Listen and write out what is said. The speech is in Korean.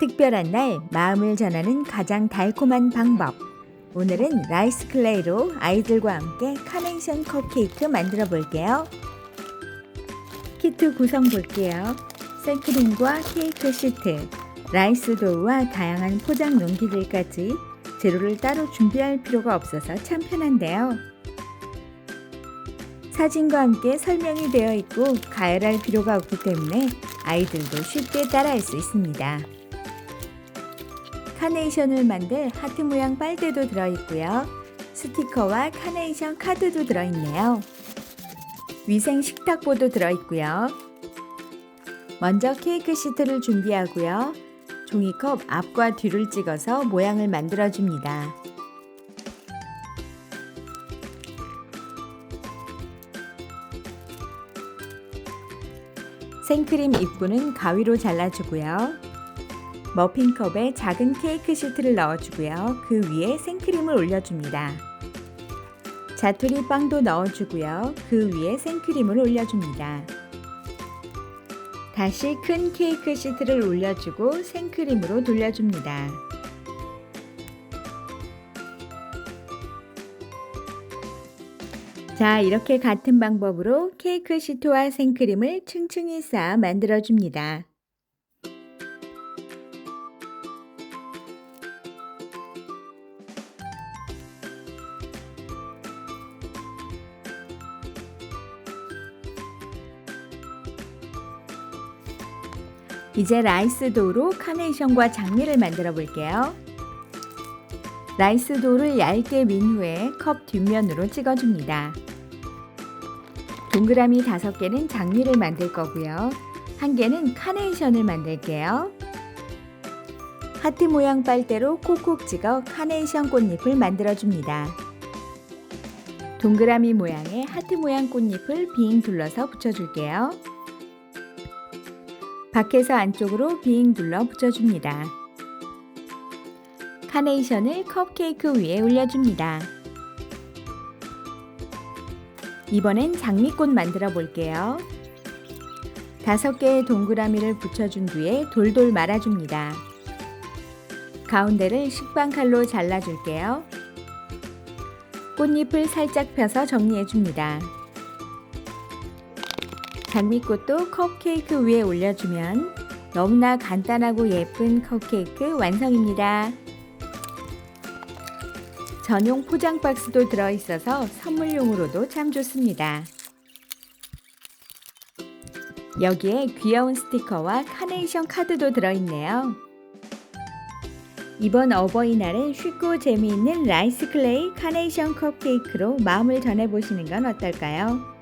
특별한 날 마음을 전하는 가장 달콤한 방법. 오늘은 라이스 클레이로 아이들과 함께 카네이션 컵케이크 만들어 볼게요. 키트 구성 볼게요. 생크림과 케이크 시트, 라이스 도우와 다양한 포장 용기들까지 재료를 따로 준비할 필요가 없어서 참 편한데요. 사진과 함께 설명이 되어 있고 가열할 필요가 없기 때문에 아이들도 쉽게 따라할 수 있습니다. 카네이션을 만들 하트 모양 빨대도 들어있고요. 스티커와 카네이션 카드도 들어있네요. 위생 식탁보도 들어있고요. 먼저 케이크 시트를 준비하고요. 종이컵 앞과 뒤를 찍어서 모양을 만들어줍니다. 생크림 입구는 가위로 잘라주고요. 머핀컵에 작은 케이크 시트를 넣어주고요. 그 위에 생크림을 올려줍니다. 자투리 빵도 넣어주고요. 그 위에 생크림을 올려줍니다. 다시 큰 케이크 시트를 올려주고 생크림으로 돌려줍니다. 자, 이렇게 같은 방법으로 케이크 시트와 생크림을 층층이 쌓아 만들어줍니다. 이제 라이스 도우로 카네이션과 장미를 만들어 볼게요. 라이스 도우를 얇게 민 후에 컵 뒷면으로 찍어줍니다. 동그라미 5개는 장미를 만들 거고요. 한 개는 카네이션을 만들게요. 하트 모양 빨대로 콕콕 찍어 카네이션 꽃잎을 만들어 줍니다. 동그라미 모양의 하트 모양 꽃잎을 빙 둘러서 붙여줄게요. 밖에서 안쪽으로 빙 둘러 붙여줍니다. 카네이션을 컵케이크 위에 올려줍니다. 이번엔 장미꽃 만들어 볼게요. 다섯 개의 동그라미를 붙여준 뒤에 돌돌 말아줍니다. 가운데를 식빵칼로 잘라줄게요. 꽃잎을 살짝 펴서 정리해줍니다. 장미꽃도 컵케이크 위에 올려주면 너무나 간단하고 예쁜 컵케이크 완성입니다. 전용 포장 박스도 들어있어서 선물용으로도 참 좋습니다. 여기에 귀여운 스티커와 카네이션 카드도 들어있네요. 이번 어버이날에 쉽고 재미있는 라이스 클레이 카네이션 컵케이크로 마음을 전해보시는 건 어떨까요?